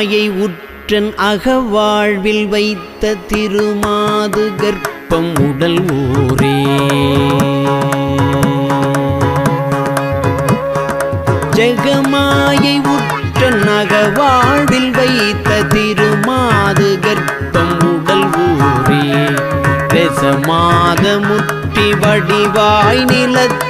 ஜெகமாயை உற்றன் அகவாழ்வில் வைத்த திருமாது கர்ப்பம் உடல் ஊரே. ஜெகமாயை உற்றன் அகவாழ்வில் வைத்த திருமாது கர்ப்பம் உடல் ஊரே. ரசமாத முற்றி வடிவாய் நிலத்தில்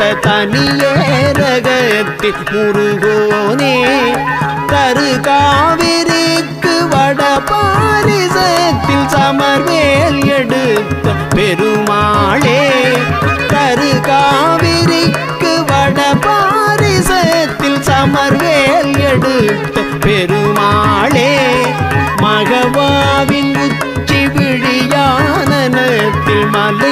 வைத்த தனியே ரகத்தில் முருகோனே கரு காவிரிக்கு வட பாரிசத்தில் சமர்வேல் எடுத்த பெருமாளே கரு காவிரிக்கு வட பாரிசத்தில் சமர்வேல் எடுத்த பெரு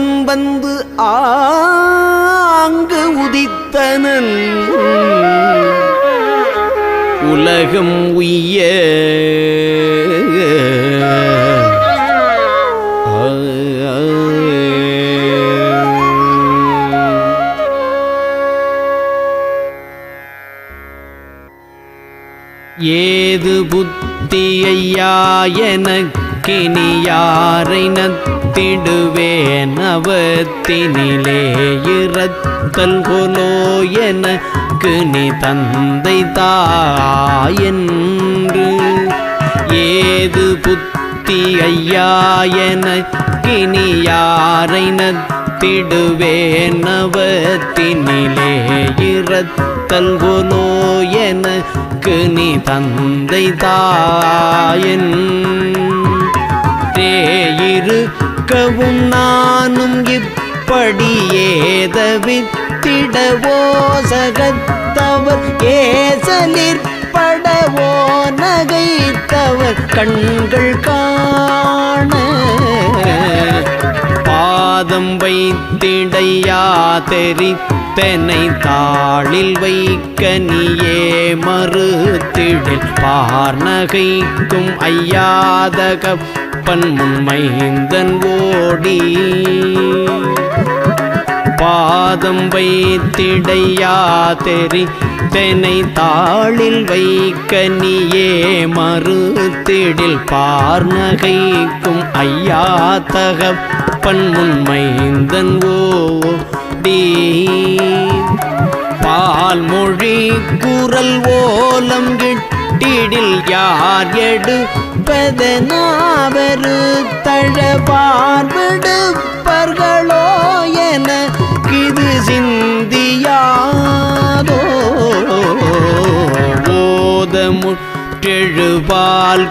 திருமுருகன் வந்து ஆங்கு உதித்தனன். உலகம் உய்ய ஏது புத்தியையா எனக்கு எனக்கினி யாரை நத்திடுவேன் அவத்தினிலே இறத்தல் கொலோ எனக்கு நீ தந்தை தாயென்று. ஏது புத்தி ஐயா எனக்கினி யாரை நத்திடுவேன் அவத்தினிலே இறத்தல் கொலோ எனக்கு நீ தந்தை தாயன் இருக்கவும் நானும் இப்படியே தவித்திடவோ சகத்தவர் ஏசலிற்படவோ நகைத்தவர் கண்கள் காண பாதம் வைத்திடையா? தெரித்தனை தாளில் வைக்க நீயே? மறுத்திடில் பார்நகைக்கும் ஐயாதக பன்முன்மைந்தன் ஓடி. பாதம் வைத்திடையா தெரி தெனை தாளில் வைக்க நீயே மறுத்திடில் பார்நகைக்கும் ஐயா தகப்பன் முன்மைந்தன் ஓடி. பால் மொழி குரல் ஓலம் கிட்டிடில் யார் எடு எடுப்பதனாவரு தழபார்விடுப்பர்களோ என இது சிந்தியாதோ? ஓத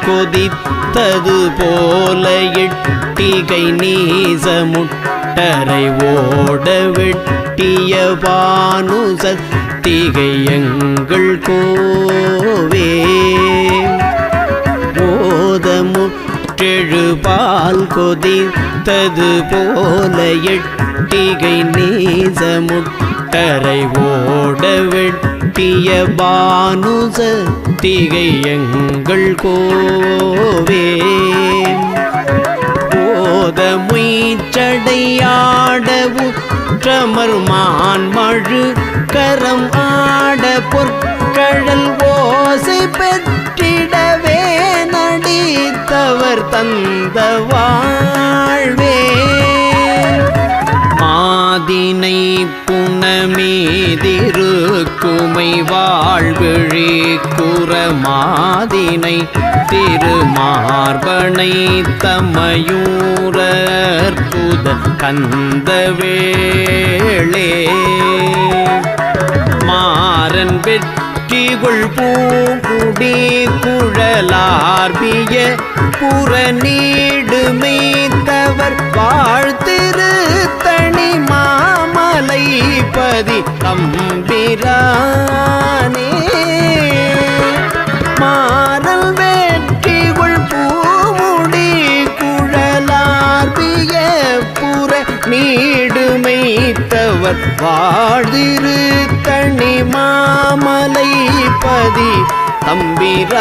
கொதித்தது போல எட்டிகை நீசமுட்டரை ஓட வெட்டிய பானுசத்திகை எங்கள் கோவே. பால் கொதித்தது போல எட்டிகை நீசமுட்டரை ஓட வெட்டிய பானுச திகை எங்கள் கோவே. போத முயற்சடையாடவு ற்றமர்மான் மழு கரம் ஆட பொற்கழல் ஓசை பெற்றிடவேன அளித்தவர் தந்த வாழ்வே. மாதினை புனமீதிருக்குமை வாழ்விழி குற மாதினை திருமார்பனை தமையூரற்புத கந்தவேளே மாறன் பெற்ற வெற்றிகுள் பூங்குடி குழலார்பிய புற நீடுமைத்தவர் வாழ்த்திரு தனி மாமலை பதி தம்பிரானே. மாறல் வெற்றிகுள் பூமுடி குழலார்பிய புற நீ அவர் வாழ்திரு தனி மாமலை பதி தம்பிரானே.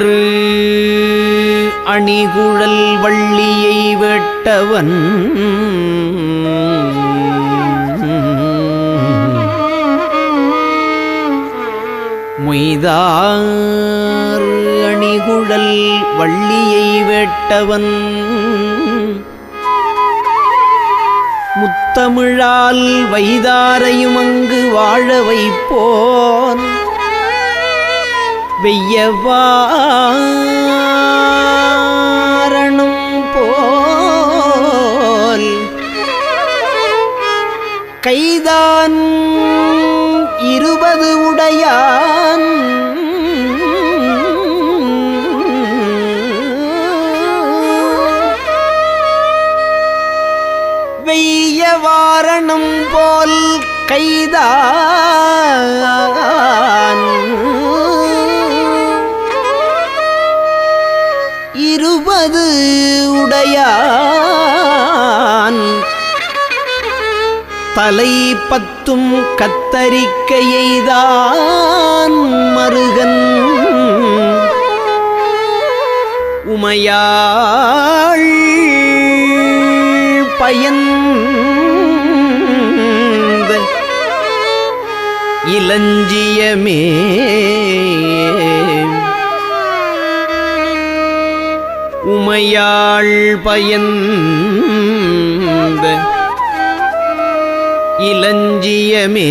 ஆறு. அணிகுழல் வள்ளியை வெட்டவன். முய்தாறு அணிகுழல் வள்ளியை வெட்டவன். முத்தமிழால் வைதாரையும் அங்கு வாழ வைப்போன். வெய்யவாரணம் போல் கைதான் இருபது உடையான் வெய்ய வாரணம் போல் கைதான் மனது உடையான். தலை பத்தும் கத்தரிக்கையைதான் மருகன். உமையாள் பயந்த இளஞ்சியமே உமையாள் பயந்த இளஞ்சியமே